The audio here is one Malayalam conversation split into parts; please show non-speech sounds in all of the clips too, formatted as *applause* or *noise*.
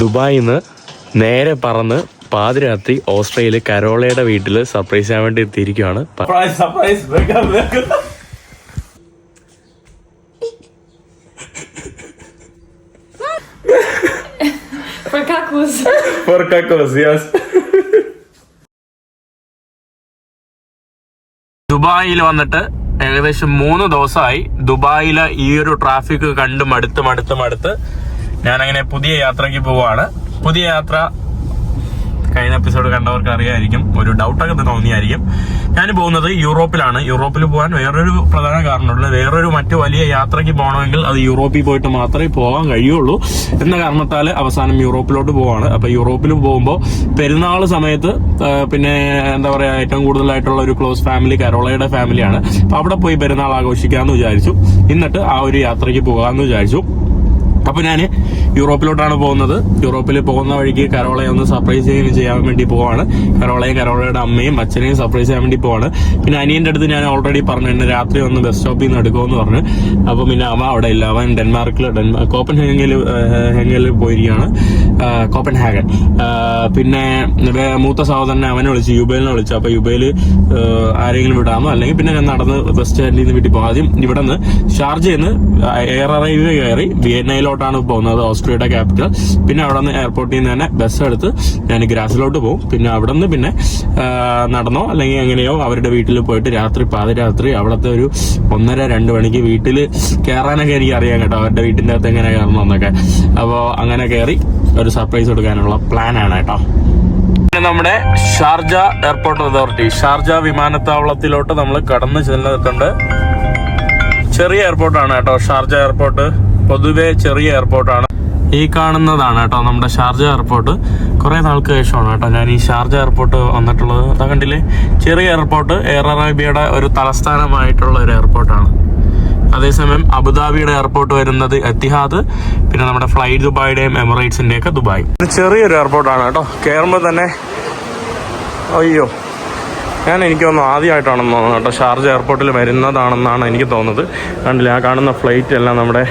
ദുബായിൽ നിന്ന് നേരെ പറന്ന് പാതിരാത്രി ഓസ്ട്രേലിയ കരോളയുടെ വീട്ടിൽ സർപ്രൈസ് ചെയ്യാൻ വേണ്ടി എത്തിയിരിക്കുകയാണ്. For cacos. For cacos, yes. ദുബായിൽ വന്നിട്ട് ഏകദേശം മൂന്ന് ദിവസമായി ദുബായിലെ ഈ ഒരു ട്രാഫിക് കണ്ടും അടുത്തും അടുത്തും മടുത്ത് ഞാനങ്ങനെ പുതിയ യാത്രയ്ക്ക് പോവാണ്. പുതിയ യാത്ര കഴിഞ്ഞ എപ്പിസോഡ് കണ്ടവർക്ക് അറിയായിരിക്കും. ഒരു ഡൗട്ടൊക്കെ തോന്നിയായിരിക്കും. ഞാൻ പോകുന്നത് യൂറോപ്പിലാണ്. യൂറോപ്പിൽ പോകാൻ വേറൊരു പ്രധാന കാരണമുള്ളത് വേറൊരു മറ്റു വലിയ യാത്രയ്ക്ക് പോകണമെങ്കിൽ അത് യൂറോപ്പിൽ പോയിട്ട് മാത്രമേ പോകാൻ കഴിയുള്ളൂ. എന്ന കാരണത്താൽ അവസാനം യൂറോപ്പിലോട്ട് പോവാണ്. അപ്പോൾ യൂറോപ്പിൽ പോകുമ്പോൾ പെരുന്നാൾ സമയത്ത് പിന്നെ എന്താ പറയുക ഏറ്റവും കൂടുതലായിട്ടുള്ള ഒരു ക്ലോസ് ഫാമിലി കരോളയുടെ ഫാമിലിയാണ് അപ്പോൾ അവിടെ പോയി പെരുന്നാൾ ആഘോഷിക്കാമെന്ന് വിചാരിച്ചു. എന്നിട്ട് ആ ഒരു യാത്രയ്ക്ക് പോകാമെന്ന് വിചാരിച്ചു. അപ്പൊ ഞാൻ യൂറോപ്പിലോട്ടാണ് പോകുന്നത്. യൂറോപ്പിൽ പോകുന്ന വഴിക്ക് കരോളയെ ഒന്ന് സർപ്രൈസ് ചെയ്യുകയും ചെയ്യാൻ വേണ്ടി പോവാണ്. കരോളയും കരോളയുടെ അമ്മയും അച്ഛനെയും സർപ്രൈസ് ചെയ്യാൻ വേണ്ടി പോവാണ്. പിന്നെ അനിയന്റെ അടുത്ത് ഞാൻ ഓൾറെഡി പറഞ്ഞു എന്നെ രാത്രി ഒന്ന് ബസ് സ്റ്റോപ്പിൽ നിന്ന് എടുക്കുമെന്ന് പറഞ്ഞു. അപ്പൊ പിന്നെ അവൻ അവിടെ ഇല്ല. അവൻ ഡെൻമാർക്കിൽ ഡെൻമാർക്ക് കോപ്പൻ ഹെങ്ങിൽ ഹെങ്ങിൽ പോയിരിക്കുകയാണ് കോപ്പൻ ഹാഗൻ പിന്നെ മൂത്ത സഹോദരനെ അവനെ വിളിച്ചു യുബൈലിനെ വിളിച്ചു. അപ്പൊ യുബൈൽ ആരെങ്കിലും വിടാമോ? അല്ലെങ്കിൽ പിന്നെ ഞാൻ നടന്ന് ബസ് സ്റ്റാൻഡിൽ നിന്ന് വീട്ടിൽ പോകും. ആദ്യം ഇവിടെ നിന്ന് ഷാർജയിൽ നിന്ന് എയർ അറൈവ് കയറി വിയന്നയിലോട്ടാണ് പോകുന്നത് ഓസ്ട്രിയയുടെ ക്യാപിറ്റൽ പിന്നെ അവിടെ നിന്ന് എയർപോർട്ടിൽ നിന്ന് തന്നെ ബസ് എടുത്ത് ഞാൻ ഗ്രാസിലോട്ട് പോകും. പിന്നെ അവിടെ നിന്ന് പിന്നെ നടന്നോ അല്ലെങ്കിൽ എങ്ങനെയോ അവരുടെ വീട്ടിൽ പോയിട്ട് രാത്രി പാതിരാത്രി അവിടുത്തെ ഒരു ഒന്നര രണ്ട് മണിക്ക് വീട്ടിൽ കയറാനൊക്കെ എനിക്ക് അറിയാം കേട്ടോ അവരുടെ വീട്ടിന്റെ അകത്ത് എങ്ങനെ കയറണം എന്നൊക്കെ. അപ്പോൾ അങ്ങനെ കയറി ഒരു സർപ്രൈസ് കൊടുക്കാനുള്ള പ്ലാനാണ് കേട്ടോ. നമ്മുടെ ഷാർജ എയർപോർട്ട് അതോറിറ്റി. ഷാർജ വിമാനത്താവളത്തിലോട്ട് നമ്മൾ കടന്നു ചെന്നിട്ടുണ്ട് ചെറിയ എയർപോർട്ടാണ് കേട്ടോ ഷാർജ എയർപോർട്ട് പൊതുവെ ചെറിയ എയർപോർട്ടാണ് ഈ കാണുന്നതാണ് കേട്ടോ നമ്മുടെ ഷാർജ എയർപോർട്ട് കുറേ നാൾക്ക് ശേഷമാണ് കേട്ടോ ഞാൻ ഈ ഷാർജ എയർപോർട്ട് വന്നിട്ടുള്ളത്. അതാ കണ്ടില്ലേ? ചെറിയ എയർപോർട്ട് എയർ അറേബ്യയുടെ ഒരു തലസ്ഥാനമായിട്ടുള്ള ഒരു എയർപോർട്ടാണ് അതേസമയം അബുദാബിയുടെ എയർപോർട്ട് വരുന്നത് എത്തിഹാദ് പിന്നെ നമ്മുടെ ഫ്ലൈറ്റ് ദുബായിയുടെയും എമിറേറ്റ്സിന്റെയും ഒക്കെ ദുബായ് ചെറിയൊരു എയർപോർട്ടാണ് കേട്ടോ. കയറുമ്പോൾ തന്നെ അയ്യോ. ഞാൻ എനിക്ക് തോന്നുന്നു ആദ്യമായിട്ടാണെന്ന് തോന്നുന്നു കേട്ടോ ഷാർജ എയർപോർട്ടിൽ വരുന്നതാണെന്നാണ് എനിക്ക് തോന്നുന്നത്. കണ്ടില്ല? ആ കാണുന്ന ഫ്ലൈറ്റ് എല്ലാം നമ്മുടെ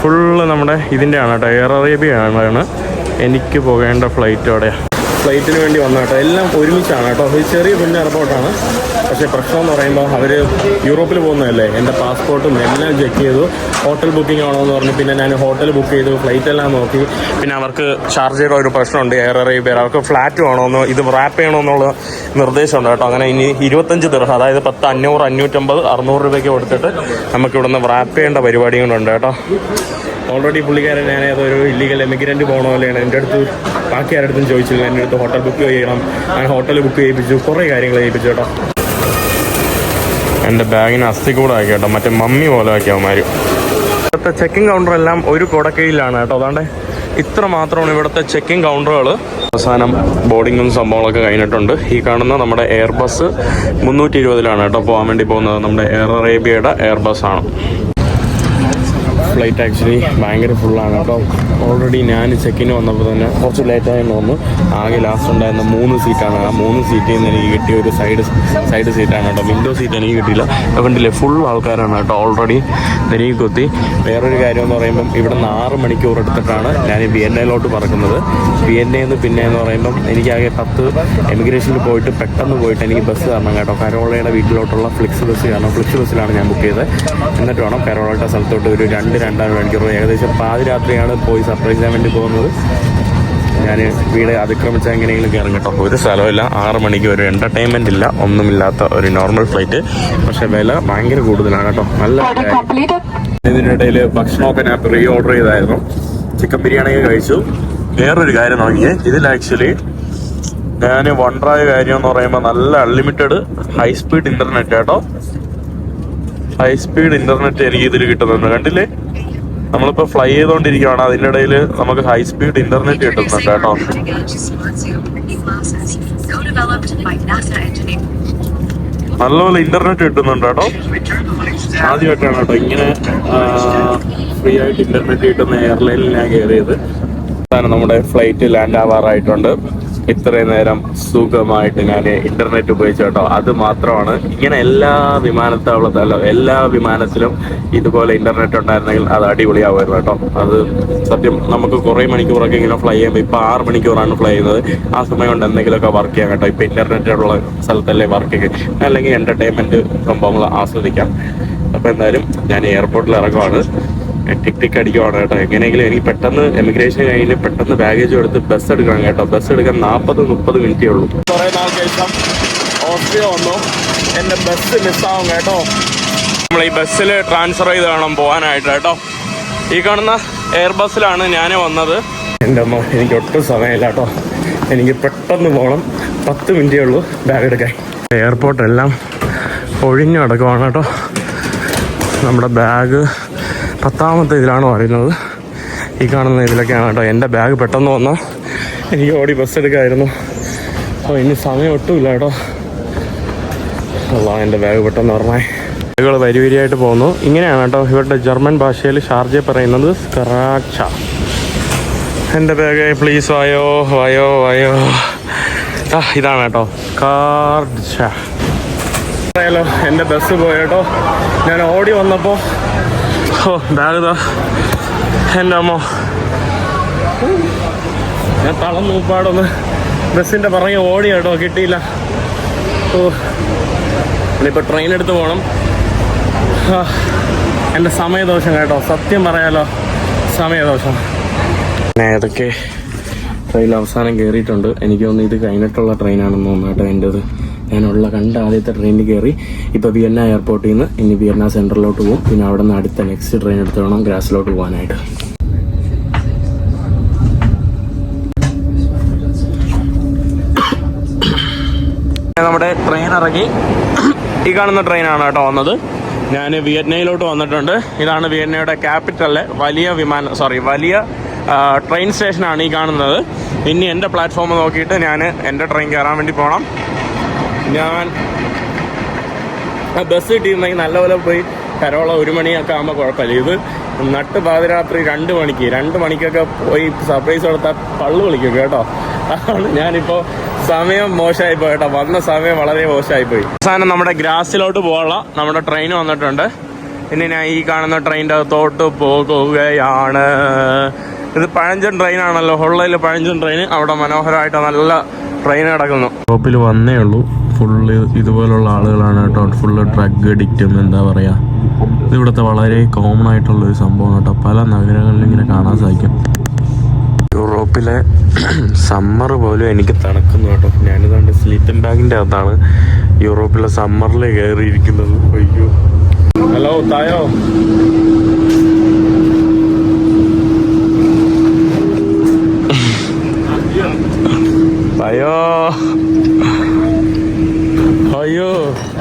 ഫുള്ള് നമ്മുടെ ഇതിന്റെയാണ് കേട്ടോ. എയർ അറേബ്യ ആണ് എനിക്ക് പോകേണ്ട ഫ്ലൈറ്റ് അവിടെയാണ് ഫ്ലൈറ്റിന് വേണ്ടി വന്ന കേട്ടോ. എല്ലാം ഒരുമിച്ചാണ് കേട്ടോ. ഒരു ചെറിയ പിന്നെ എയർപോർട്ടാണ് പക്ഷേ പ്രശ്നം എന്ന് പറയുമ്പോൾ അവർ യൂറോപ്പിൽ പോകുന്നതല്ലേ. എന്റെ പാസ്പോർട്ടും എല്ലാം ചെക്ക് ചെയ്തു. ഹോട്ടൽ ബുക്കിംഗ് ആണോ എന്ന് പറഞ്ഞു. പിന്നെ ഞാൻ ഹോട്ടൽ ബുക്ക് ചെയ്തു. ഫ്ലൈറ്റ് എല്ലാം നോക്കി. പിന്നെ അവർക്ക് ചാർജ് ചെയ്ത ഒരു പ്രശ്നമുണ്ട്. എയർ അറേബ്യ അവർക്ക് ഫ്ലാറ്റ് വേണമെന്നോ ഇത് റാപ്പ് ചെയ്യണമെന്നുള്ള നിർദ്ദേശമുണ്ട് കേട്ടോ. അങ്ങനെ ഇനി ഇരുപത്തഞ്ച് ദിർഹം അതായത് പത്ത് അഞ്ഞൂറ് അഞ്ഞൂറ്റമ്പത് അറുന്നൂറ് രൂപയ്ക്ക് കൊടുത്തിട്ട് നമുക്ക് ഇവിടുന്ന് റാപ്പ് ചെയ്യേണ്ട പരിപാടികളുണ്ട് കേട്ടോ. ഓൾറെഡി പുള്ളിക്കാരൻ ഞാൻ ഏതൊരു ഇല്ലീഗൽ എമിഗ്രന്റ് പോകണ പോലെയാണ്. എന്റെ അടുത്ത് ബാക്കി ആരുടെ ചോദിച്ചില്ല. എന്റെ അടുത്ത് ഹോട്ടൽ ബുക്ക് ചെയ്യണം. ഞാൻ ഹോട്ടൽ ബുക്ക് ചെയ്യിപ്പിച്ചു. കുറേ കാര്യങ്ങൾ ചെയ്യിപ്പിച്ചു കേട്ടോ. എന്റെ ബാഗിന് അസ്ഥി കൂടെ ആക്കി കേട്ടോ. മറ്റേ മമ്മി പോലെ ആക്കി അവന്മാർ ഇവിടുത്തെ ചെക്കിംഗ് കൗണ്ടർ എല്ലാം ഒരു കൊടക്കയിലാണ് കേട്ടോ. അതാണ്ട് ഇത്ര മാത്രമാണ് ഇവിടുത്തെ ചെക്കിംഗ് കൗണ്ടറുകൾ അവസാനം ബോർഡിങ്ങും സംഭവങ്ങളൊക്കെ കഴിഞ്ഞിട്ടുണ്ട്. ഈ കാണുന്ന നമ്മുടെ എയർ ബസ് മുന്നൂറ്റി ഇരുപതിലാണ് കേട്ടോ പോകാൻ വേണ്ടി പോകുന്നത്. നമ്മുടെ എയർ അറേബ്യയുടെ എയർ ബസ് ആണ്. ഫ്ലൈറ്റ് ആക്ച്വലി ഭയങ്കര ഫുള്ളാണ് കേട്ടോ ഓൾറെഡി ഞാൻ ചെക്കിന് വന്നപ്പോൾ തന്നെ കുറച്ച് ലേറ്റായെന്ന് തോന്നുന്നു. ആകെ ലാസ്റ്റ് ഉണ്ടായിരുന്ന മൂന്ന് സീറ്റാണ് ആ മൂന്ന് സീറ്റിൽ നിന്ന് എനിക്ക് കിട്ടിയ ഒരു സൈഡ് സൈഡ് സീറ്റാണ് കേട്ടോ. വിൻഡോ സീറ്റ് എനിക്ക് കിട്ടിയില്ല. കണ്ടില്ലേ ഫുൾ ആൾക്കാരാണ് കേട്ടോ ഓൾറെഡി എനിക്ക് കൊത്തി വേറൊരു കാര്യം എന്ന് പറയുമ്പം ഇവിടെ നിന്ന് ആറ് മണിക്കൂർ എടുത്തിട്ടാണ് ഞാൻ വിയന്നയിലോട്ട് പറക്കുന്നത്. വിയന്നയിൽ പിന്നെ എന്ന് പറയുമ്പം എനിക്കാകെ പത്ത് എമിഗ്രേഷനിൽ പോയിട്ട് പെട്ടെന്ന് പോയിട്ട് എനിക്ക് ബസ് തരണം കേട്ടോ. കരോളയുടെ വീട്ടിലോട്ടുള്ള ഫ്ലിക്സ് ബസ് കാരണം ഫ്ലിക്സ് ബസ്സിലാണ് ഞാൻ ബുക്ക് ചെയ്തത്. എന്നിട്ട് വേണം കരോളയുടെ സ്ഥലത്തോട്ട് ഒരു രണ്ട് രണ്ടാം മണിക്കൂർ. ഏകദേശം പാതിരാത്രിയാണ് പോയി സർപ്രൈസ് ചെയ്യാൻ വേണ്ടി പോകുന്നത്. ഞാൻ വീട് അതിക്രമിച്ചാൽ എങ്ങനെയെങ്കിലും കയറും കേട്ടോ. ഒരു സ്ഥലമില്ല ആറ് മണിക്ക് ഒരു എന്റർടൈൻമെന്റ് ഇല്ല. ഒന്നുമില്ലാത്ത ഒരു നോർമൽ ഫ്ലൈറ്റ് പക്ഷേ വില ഭയങ്കര കൂടുതലാണ് കേട്ടോ. നല്ല. ഇതിനിടയിൽ ഭക്ഷണമൊക്കെ ഞാൻ പ്രീ ഓർഡർ ചെയ്തായിരുന്നു. ചിക്കൻ ബിരിയാണി കഴിച്ചു. വേറൊരു കാര്യം നോക്കിയേ. ഇതിൽ ആക്ച്വലി ഞാൻ വണ്ടറായ കാര്യം എന്ന് പറയുമ്പോൾ നല്ല അൺലിമിറ്റഡ് ഹൈ സ്പീഡ് ഇന്റർനെറ്റ് കേട്ടോ. ഹൈ സ്പീഡ് ഇന്റർനെറ്റ് എനിക്ക് ഇതിൽ കിട്ടുന്നുണ്ട്. കണ്ടില്ലേ? നമ്മളിപ്പോ ഫ്ലൈ ചെയ്തുകൊണ്ടിരിക്കുകയാണ് അതിന്റെ ഇടയിൽ നമുക്ക് ഹൈ സ്പീഡ് ഇന്റർനെറ്റ് കിട്ടുന്നുണ്ട് കേട്ടോ. നല്ലപോലെ ഇന്റർനെറ്റ് കിട്ടുന്നുണ്ട് കേട്ടോ. ആദ്യമായിട്ടാണ് കേട്ടോ ഇങ്ങനെ ഫ്രീ ആയിട്ട് ഇന്റർനെറ്റ് കിട്ടുന്ന എയർലൈനിൽ ഞാൻ കയറിയത് നമ്മുടെ ഫ്ലൈറ്റ് ലാൻഡ് ആവാറായിട്ടുണ്ട്. ഇത്രയും നേരം സുഖമായിട്ട് ഞാൻ ഇന്റർനെറ്റ് ഉപയോഗിച്ചു കേട്ടോ. അത് മാത്രമാണ്. ഇങ്ങനെ എല്ലാ വിമാനത്താവളത്തല്ലോ എല്ലാ വിമാനത്തിലും ഇതുപോലെ ഇന്റർനെറ്റ് ഉണ്ടായിരുന്നെങ്കിൽ അത് അടിപൊളിയാവുമായിരുന്നു കേട്ടോ. അത് സത്യം നമുക്ക് കുറേ മണിക്കൂറൊക്കെ ഇങ്ങനെ ഫ്ലൈ ചെയ്യുമ്പോൾ ഇപ്പൊ ആറ് മണിക്കൂറാണ് ഫ്ലൈ ചെയ്യുന്നത്. ആ സമയം കൊണ്ട് എന്തെങ്കിലുമൊക്കെ വർക്ക് ചെയ്യാം കേട്ടോ. ഇപ്പൊ ഇന്റർനെറ്റ് ഉള്ള സ്ഥലത്തല്ലേ വർക്ക് ചെയ്യുക അല്ലെങ്കിൽ എന്റർടൈൻമെന്റ് സംഭവങ്ങൾ ആസ്വദിക്കാം. അപ്പോൾ എന്തായാലും ഞാൻ എയർപോർട്ടിൽ ഇറങ്ങുവാണ്. ടിക് ടിക് അടിക്കുവാണ് കേട്ടോ എങ്ങനെയെങ്കിലും എനിക്ക് പെട്ടെന്ന് എമിഗ്രേഷൻ കഴിഞ്ഞ് പെട്ടെന്ന് ബാഗേജ് എടുത്ത് ബസ് എടുക്കണം കേട്ടോ. ബസ് എടുക്കാൻ നാൽപ്പത് മുപ്പത് മിനിറ്റേ ഉള്ളൂ. കുറേ നാൾ ശേഷം ഓസ്ട്രിയ വന്നു. എന്റെ ബസ് മിസ്സാവും കേട്ടോ. നമ്മൾ ഈ ബസ്സിൽ ട്രാൻസ്ഫർ ചെയ്ത് വേണം പോകാനായിട്ട് കേട്ടോ. ഈ കാണുന്ന എയർ ബസ്സിലാണ് ഞാൻ വന്നത്. എന്റെ അമ്മ എനിക്ക് ഒട്ടും സമയമില്ല കേട്ടോ. എനിക്ക് പെട്ടെന്ന് പോകണം. പത്ത് മിനിറ്റേ ഉള്ളൂ ബാഗ് എടുക്കാൻ. എയർപോർട്ടെല്ലാം ഒഴിഞ്ഞു കിടക്കുവാണ് കേട്ടോ. നമ്മുടെ ബാഗ് പത്താമത്തെ ഇതിലാണ് പറയുന്നത് ഈ കാണുന്ന ഇതിലൊക്കെയാണ് കേട്ടോ എന്റെ ബാഗ് പെട്ടെന്ന് വന്നാൽ എനിക്ക് ഓടി ബസ് എടുക്കായിരുന്നു. അപ്പോൾ ഇനി സമയം ഒട്ടുമില്ല കേട്ടോ. അല്ല എന്റെ ബാഗ് പെട്ടെന്ന് പറഞ്ഞേ ബാഗുകൾ വരി വരിയായിട്ട് പോകുന്നു. ഇങ്ങനെയാണ് കേട്ടോ ഇവരുടെ ജർമ്മൻ ഭാഷയിൽ ഷാർജ പറയുന്നത് സ്ക്രാച്ച എന്റെ ബാഗ് പ്ലീസ് വായോ വായോ വായോ. ആ ഇതാണ് കേട്ടോ കാർഡ് അറിയാലോ എന്റെ ബസ് പോയേട്ടോ ഞാൻ ഓടി വന്നപ്പോൾ ഓ ബാഗ് ഇതാ എന്റെ അമ്മ. ഞാൻ തളർന്നു ഉപ്പാടൊന്ന് ബസ്സിന്റെ പുറകെ ഓടി കേട്ടോ കിട്ടിയില്ല. ഓ ഇനിയിപ്പോൾ ട്രെയിൻ എടുത്ത് പോകണം എന്റെ സമയദോഷം കേട്ടോ സത്യം പറയാലോ സമയദോഷം. ഏതൊക്കെ ട്രെയിൻ അവസാനം കയറിയിട്ടുണ്ട് എനിക്ക് തോന്നുന്നു ഇത് കഴിഞ്ഞിട്ടുള്ള ട്രെയിനാണെന്ന് തോന്നുന്നു കേട്ടോ എന്റെത്. ഞാനുള്ള കണ്ട ആദ്യത്തെ ട്രെയിനിൽ കയറി ഇപ്പോൾ വിയന്ന എയർപോർട്ടിൽ നിന്ന് ഇനി വിയന്ന സെൻട്രലിലോട്ട് പോകും പിന്നെ അവിടെ നിന്ന് അടുത്ത നെക്സ്റ്റ് ട്രെയിൻ എടുത്ത് വേണം ഗ്രാസിലോട്ട് പോകാനായിട്ട്. *coughs* നമ്മുടെ ട്രെയിൻ ഇറങ്ങി. ഈ കാണുന്ന ട്രെയിനാണ് കേട്ടോ വന്നത്. ഞാൻ വിയറ്റ്നയിലോട്ട് വന്നിട്ടുണ്ട്. ഇതാണ് വിയറ്റ്നയുടെ ക്യാപിറ്റലിലെ വലിയ വിമാനം സോറി വലിയ ട്രെയിൻ സ്റ്റേഷനാണ് ഈ കാണുന്നത്. ഇനി എന്റെ പ്ലാറ്റ്ഫോം നോക്കിയിട്ട് ഞാൻ എന്റെ ട്രെയിൻ കയറാൻ വേണ്ടി പോകണം ഞാൻ ബസ് കിട്ടിയിരുന്നെങ്കിൽ നല്ലപോലെ പോയി കരോള ഒരു മണിയൊക്കെ ആകുമ്പോൾ കുഴപ്പമില്ല. ഇത് നട്ട് പാതിരാത്രി രണ്ട് മണിക്ക്. രണ്ട് മണിക്കൊക്കെ പോയി സർപ്രൈസ് കൊടുത്താൽ പള്ളു വിളിക്കും കേട്ടോ. അതാണ് ഞാനിപ്പോൾ സമയം മോശമായി പോയി കേട്ടോ. വന്ന സമയം വളരെ മോശമായി പോയി. അവസാനം നമ്മുടെ ഗ്രാസിലോട്ട് പോകാനുള്ള നമ്മുടെ ട്രെയിൻ വന്നിട്ടുണ്ട്. ഇനി ഞാൻ ഈ കാണുന്ന ട്രെയിനിന്റെ അകത്തോട്ട് പോകുകയാണ്. ഇത് പഴഞ്ചൻ ട്രെയിൻ ആണല്ലോ. ഹൊള്ളയിൽ പഴഞ്ചൻ ട്രെയിൻ അവിടെ മനോഹരമായിട്ട് നല്ല ട്രെയിൻ കിടക്കുന്നു ഷോപ്പിൽ വന്നേ ഉള്ളൂ. ഫുള്ള് ഇതുപോലുള്ള ആളുകളാണ് കേട്ടോ. ഫുള്ള് ഡ്രഗ് അഡിക്റ്റും എന്താ പറയുക ഇതിവിടുത്തെ വളരെ കോമൺ ആയിട്ടുള്ള ഒരു സംഭവമാണ് കേട്ടോ. പല നഗരങ്ങളിലും ഇങ്ങനെ കാണാൻ സാധിക്കും. യൂറോപ്പിലെ സമ്മർ പോലും എനിക്ക് തണുക്കുന്നു കേട്ടോ. ഞാനിതാണ്ട് സ്ലീപ്പിംഗ് ബാഗിന്റെ അകത്താണ് യൂറോപ്പിലെ സമ്മറിൽ കയറിയിരിക്കുന്നത്. അയ്യോ. ഹലോ തായോ? തായോ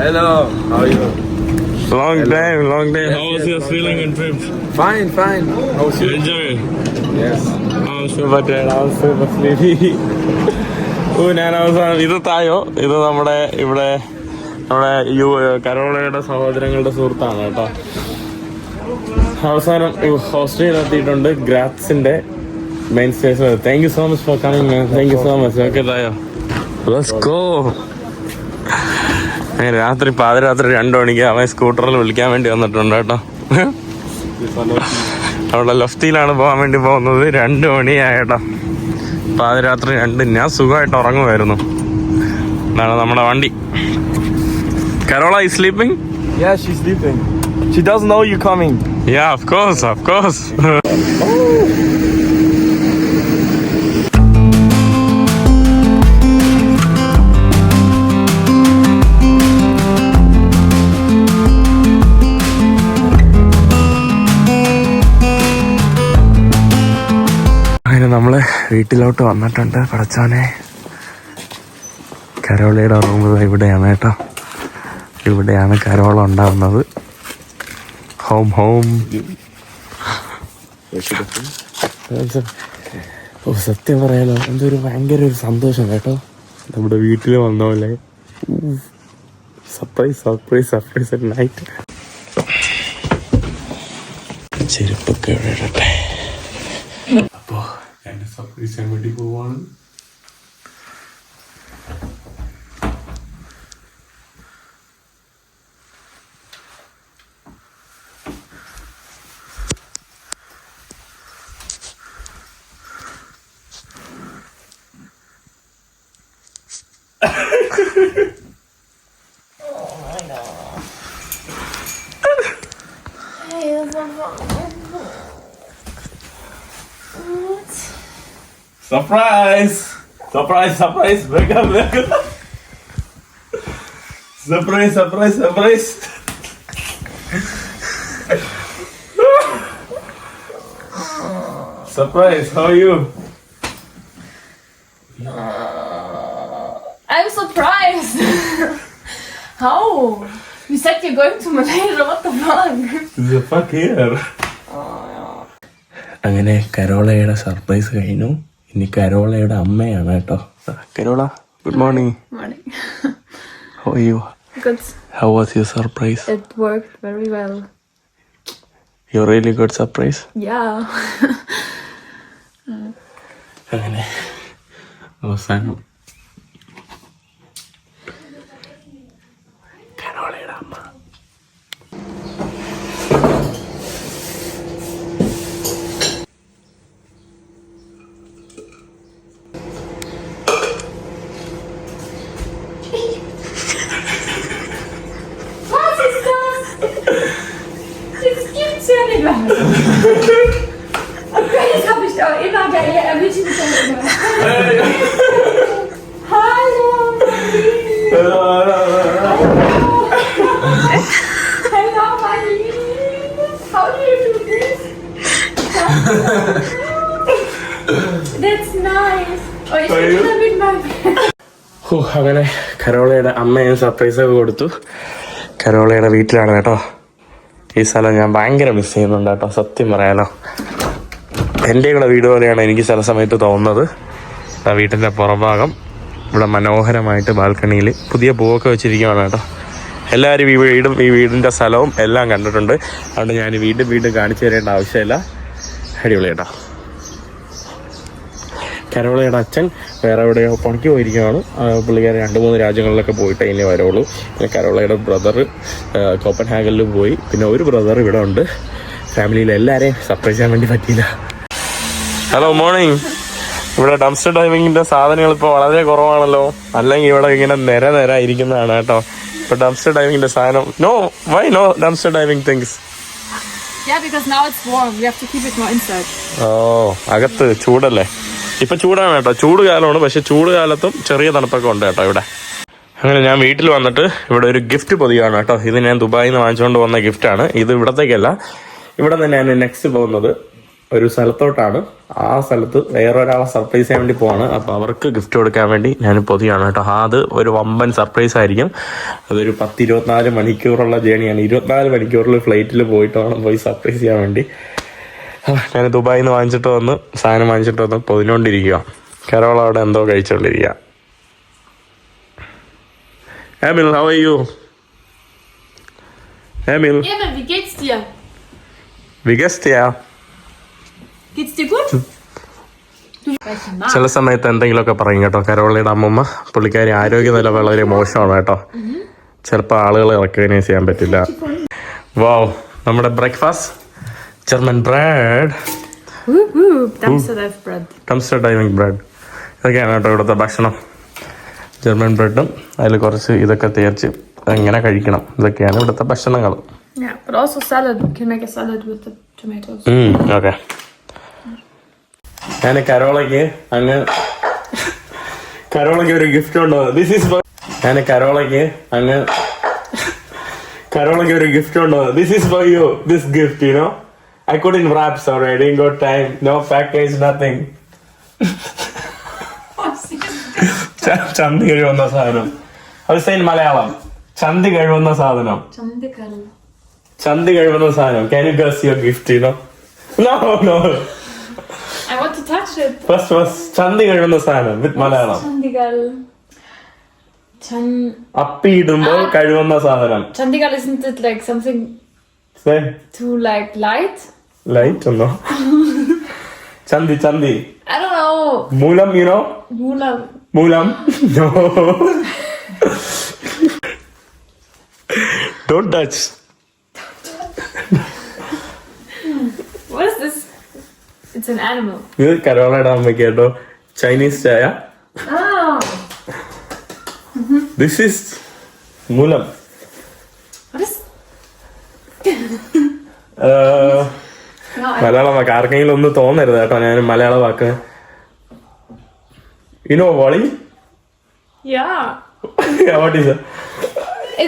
Hello. How are you? Long Hello. time, long time. Yes, How was yes, your feeling in trip? Fine, fine. How was you? Enjoy. Yes. I'm super tired. I'm super sleepy. ഓ ഞാൻ അവസാനം ഇത് തായോ ഇത് നമ്മുടെ ഇവിടെ നമ്മുടെ യു കരോളയുടെ സഹോദരങ്ങളുടെ സുഹൃത്താണ് കേട്ടോ അവസാനം ഹോസ്റ്റലിൽ എത്തിയിട്ടുണ്ട് ഗ്രാഫ്സിന്റെ main station thank you so much for coming thank you so much okay തായോ let's go ഏ, രാത്രി പാതിരാത്രി രണ്ടു മണിക്ക് അവൻ സ്കൂട്ടറിൽ വിളിക്കാൻ വേണ്ടി വന്നിട്ടുണ്ട് കേട്ടോ. അവിടെ ലെഫ്റ്റിയിലാണ് പോകാൻ വേണ്ടി പോകുന്നത്. രണ്ട് മണിയായിട്ടോ പാതിരാത്രി രണ്ട്. ഞാൻ സുഖമായിട്ട് ഉറങ്ങുമായിരുന്നു. ഇതാണ് നമ്മുടെ വണ്ടി. കരോള ഈ sleeping Yeah, she's sleeping. She doesn't know you're coming. Yeah of course of course വീട്ടിലോട്ട് വന്നിട്ടുണ്ട്. പടച്ചോനെ കരോളയുടെ റൂം ഇവിടെയാണ് കേട്ടോ. ഇവിടെയാണ് കരോള ഉണ്ടാവുന്നത്. Home home. ഓ സത്യം പറയാലോ എന്തൊരു ഭയങ്കര ഒരു സന്തോഷം കേട്ടോ. നമ്മുടെ വീട്ടിൽ വന്ന പോലെ. സർപ്രൈസ് സർപ്രൈസ് സർപ്രൈസ് നൈറ്റ് ചെരുപ്പൊക്കെ ഇവിടെ ഇടട്ടെ. സപ്ലി ചെയ്യാൻ വേണ്ടി പോവാണ് oh my god. Surprise, surprise! Welcome, welcome! Surprise, surprise, surprise! surprise, how are you? I'm surprised. How? You said you're going to Malaysia. What the fuck? The fuck here? അങ്ങനെ കരോളയുടെ സർപ്രൈസ് കഴിഞ്ഞു ഇനി കരോളയുടെ അമ്മയാണ് കേട്ടോ Carola good morning Good. It worked very well. Yeah. *laughs* അങ്ങനെ അവസാനം കരോളയുടെ അമ്മ Was ist das? Das gibt's ja nicht mehr. Okay, das habe ich da immer geil. Er will mich immer. Hallo, Marie. Hello, Marie. How do you do this? That's nice. Oh, ich bin wieder mit meinem ഹോ, അങ്ങനെ കരോളയുടെ അമ്മയെ സർപ്രൈസ് ഒക്കെ കൊടുത്തു കരോളയുടെ വീട്ടിലാണ് കേട്ടോ ഈ സ്ഥലം ഞാൻ ഭയങ്കര മിസ് ചെയ്യുന്നുണ്ട് കേട്ടോ സത്യം പറയാലോ. എന്റെ കൂടെ വീട് പോലെയാണ് എനിക്ക് ചില സമയത്ത് തോന്നുന്നത്. വീട്ടിന്റെ പുറഭാഗം ഇവിടെ മനോഹരമായിട്ട് ബാൽക്കണിയിൽ പുതിയ പൂവൊക്കെ വെച്ചിരിക്കുകയാണ് കേട്ടോ. എല്ലാവരും ഈ വീടും ഈ വീടിന്റെ സ്ഥലവും എല്ലാം കണ്ടിട്ടുണ്ട്. അതുകൊണ്ട് ഞാൻ വീണ്ടും വീണ്ടും കാണിച്ചു തരേണ്ട ആവശ്യമില്ല. അടിപൊളി കേട്ടോ. കരോളയുടെ അച്ഛൻ വേറെ എവിടെയോ പണിക്ക് പോയിരിക്കുകയാണ്. പുള്ളിക്കാരൻ രണ്ട് മൂന്ന് രാജ്യങ്ങളിലൊക്കെ പോയിട്ട് ഇനി വരവുള്ളൂ. പിന്നെ കരോളയുടെ ബ്രദർ കോപ്പൻ ഹാഗലിൽ പോയി. പിന്നെ ഒരു ബ്രദർ ഇവിടെ ഉണ്ട്. ഫാമിലിയിൽ എല്ലാവരെയും സർപ്രൈസ് ചെയ്യാൻ വേണ്ടി പറ്റിയില്ല. ഹലോ മോർണിംഗ് ഇവിടെ ഡംസ്റ്റർ ഡൈവിങ്ങിന്റെ സാധനങ്ങൾ ഇപ്പോൾ വളരെ കുറവാണല്ലോ. അല്ലെങ്കിൽ ഇവിടെ ഇങ്ങനെ നിര നിര ഇരിക്കുന്നതാണ് കേട്ടോ. ഇപ്പോൾ ഡംസ്റ്റർ ഡൈവിങ്ങിന്റെ സാധനം. No why no dumpster diving things Yeah, because now it's warm. We have to keep it more inside. ഓ അകത്ത് ചൂടല്ലേ? ഇപ്പൊ ചൂടാണ് കേട്ടോ. ചൂട് കാലമാണ്. പക്ഷെ ചൂട് കാലത്തും ചെറിയ തണുപ്പൊക്കെ ഉണ്ട് കേട്ടോ ഇവിടെ. അങ്ങനെ ഞാൻ വീട്ടിൽ വന്നിട്ട് ഇവിടെ ഒരു ഗിഫ്റ്റ് പൊതിയാണ് കേട്ടോ. ഇത് ഞാൻ ദുബായിൽ നിന്ന് വാങ്ങിച്ചുകൊണ്ട് വന്ന ഗിഫ്റ്റാണ് ഇത് ഇവിടത്തേക്കല്ല. ഇവിടെ നിന്ന് ഞാൻ നെക്സ്റ്റ് പോകുന്നത് ഒരു സ്ഥലത്തോട്ടാണ്. ആ സ്ഥലത്ത് വേറൊരാളെ സർപ്രൈസ് ചെയ്യാൻ വേണ്ടി പോവാണ്. അപ്പൊ അവർക്ക് ഗിഫ്റ്റ് കൊടുക്കാൻ വേണ്ടി ഞാൻ പൊതിയാണ് കേട്ടോ. അത് ഒരു വമ്പൻ സർപ്രൈസ് ആയിരിക്കും. അതൊരു പത്ത് ഇരുപത്തിനാല് മണിക്കൂറുള്ള ജേണിയാണ് ഇരുപത്തിനാല് മണിക്കൂറിൽ ഫ്ലൈറ്റിൽ പോയിട്ടാണ് പോയി സർപ്രൈസ് ചെയ്യാൻ വേണ്ടി. ഞാൻ ദുബായിൽ നിന്ന് വാങ്ങിച്ചിട്ട് വന്ന് സാധനം വാങ്ങിച്ചിട്ട് വന്ന് പൊതിഞ്ഞോണ്ടിരിക്കുക കേരള അവിടെ എന്തോ കഴിച്ചോണ്ടിരിക്കുക Emil, how are you? Emil, Emil, wie geht's dir? wie geht's dir? Geht's dir gut? Du welche Namen? ചില സമയത്ത് എന്തെങ്കിലുമൊക്കെ പറയും കേട്ടോ കരോളിയുടെ അമ്മമ്മ പുള്ളിക്കാരി ആരോഗ്യനില വളരെ മോശമാണ് കേട്ടോ ചിലപ്പോൾ ആളുകളെ റെക്കഗ്നൈസ് ചെയ്യാൻ പറ്റില്ല വാവ് നമ്മുടെ breakfast German bread diving bread ഇതൊക്കെയാണ് കേട്ടോ ഇവിടുത്തെ ഭക്ഷണം. ജർമ്മൻ ബ്രെഡും അതിൽ കുറച്ച് ഇതൊക്കെ തേർച്ച് എങ്ങനെ കഴിക്കണം. ഇതൊക്കെയാണ് ഇവിടുത്തെ ഭക്ഷണങ്ങൾ. ഓക്കെ. ഞാൻ കരോളയ്ക്ക് അങ്ങ് കരോളയ്ക്ക് ഒരു ഗിഫ്റ്റ് ഉണ്ടോ ദിസ് ഈസ് ഞാൻ കരോളയ്ക്ക് അങ്ങ് കരോളയ്ക്ക് ഒരു ഗിഫ്റ്റ് ഉണ്ടോ this is for you this gift you know could in wrap sorry I didn't got time no package nothing ചന്തി കഴിവുന്ന സാധനം. അത് സൈൻ മലയാളം. ചന്തി കഴിവുന്ന സാധനം. ചന്തി കഴിവുന്ന സാധനം. Can you guess your gift no no no I want to touch it. First first ചന്തി കഴിവുന്ന സാധനം വിത്ത് മലയാളം. അപ്പിയിടുമ്പോൾ കഴിവുന്ന സാധനം. Chandigal isn't it like something too like light? Light ഒന്നോ ചന്തി ചന്തി I don't know. മൂലം യുനോ Mula. മൂലം no don't touch What is this? It's an animal. ഇത് കരോളയുടെ അമ്മയ്ക്ക് കേട്ടോ ചൈനീസ് ചായ Oh. ദിസ് ഈസ് മൂലം What is? Uh, No, I, Malayalam വാക്ക് ആർക്കെങ്കിലും ഒന്ന് തോന്നരുത് കേട്ടോ ഞാൻ മലയാള വാക്ക് ഇനോ വളി. What is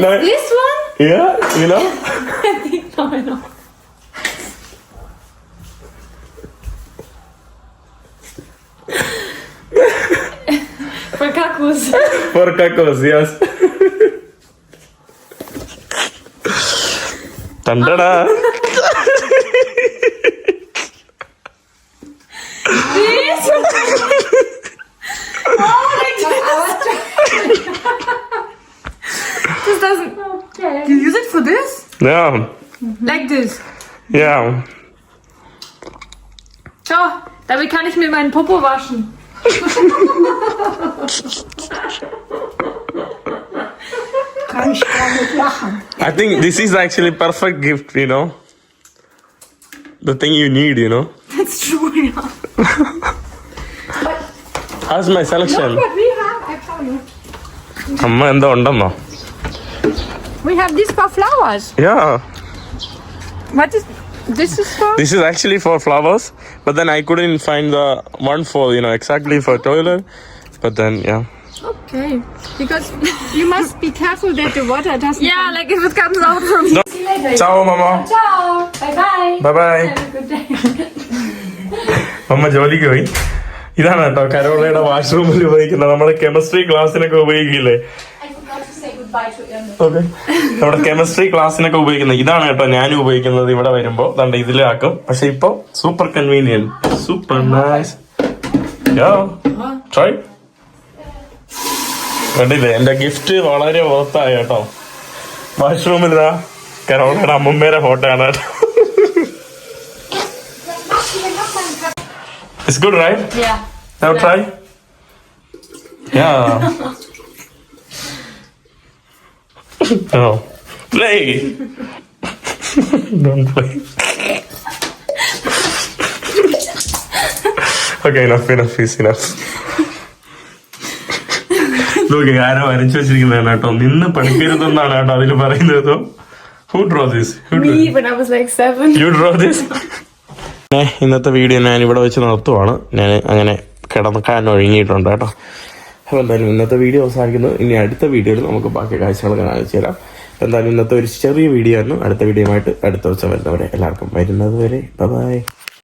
No. this one? You know I think no, I know. *laughs* For cacos. For കക്കോസ് yes Dandada. this doesn't. You use it for this? Ja, Like this. ja. Schau, damit kann ich mir meinen Popo waschen. Kann ich gar nicht lachen. I think this is actually perfect gift, you know. The thing you need, you know. That's true, yeah. *laughs* How's my selection? What we have, I tell you. അമ്മ എന്തോ ഉണ്ടെന്നോ We have this for flowers. Yeah, What is this is for? this is actually for flowers, but then I couldn't find the one for, you know, exactly for toilet. But then, yeah. Okay. Because you must be careful that the water doesn't Yeah, come- like if it comes out from. See you later. Ciao, mama. Ciao. Bye bye. Bye bye. Have a good day. അമ്മ ജോലിക്ക് പോയി ഇതാണ് കേട്ടോ കരോളയുടെ വാഷ്റൂമിൽ ഉപയോഗിക്കുന്നത് നമ്മുടെ കെമിസ്ട്രി ക്ലാസ്സിനൊക്കെ ഉപയോഗിക്കില്ലേ I forgot to say goodbye to Emma. Okay നമ്മുടെ കെമിസ്ട്രി ക്ലാസ്സിനൊക്കെ ഉപയോഗിക്കുന്നത് ഇതാണ് കേട്ടോ ഞാനും ഉപയോഗിക്കുന്നത് ഇവിടെ വരുമ്പോ ദണ്ട ഇതിലാക്കും പക്ഷെ ഇപ്പൊ super convenient super nice try വേണ്ടി എന്റെ ഗിഫ്റ്റ് വളരെ ഉറത്തായ കേട്ടോ. വാഷ്റൂമിൽ കരോളയുടെ അമ്മൂമ്മയുടെ ഫോട്ടോ ആണ് it's good right try okay enough enough is enough നോക്കി ആരോ വരച്ചു വെച്ചിരിക്കുന്നതാണ് കേട്ടോ. നിന്ന് പഠിക്കരുതെന്നാണ് കേട്ടോ അതിൽ പറയുന്നത്. Who draw this. You draw this ഇന്നത്തെ വീഡിയോ ഞാൻ ഇവിടെ വെച്ച് നിർത്തുവാണ്. ഞാൻ അങ്ങനെ കിടക്കാൻ ഒഴുങ്ങിയിട്ടുണ്ട് കേട്ടോ. അപ്പോൾ എന്തായാലും ഇന്നത്തെ വീഡിയോ അവസാനിക്കുന്നു. ഇനി അടുത്ത വീഡിയോയിൽ നമുക്ക് ബാക്കി കാഴ്ചകൾ കാണിച്ചു തരാം. എന്തായാലും ഇന്നത്തെ ഒരു ചെറിയ വീഡിയോ ആയിരുന്നു. അടുത്ത വീഡിയോ ആയിട്ട് അടുത്ത ദിവസം വരുന്നവരെ എല്ലാവർക്കും വരുന്നത് വരെ. ബൈ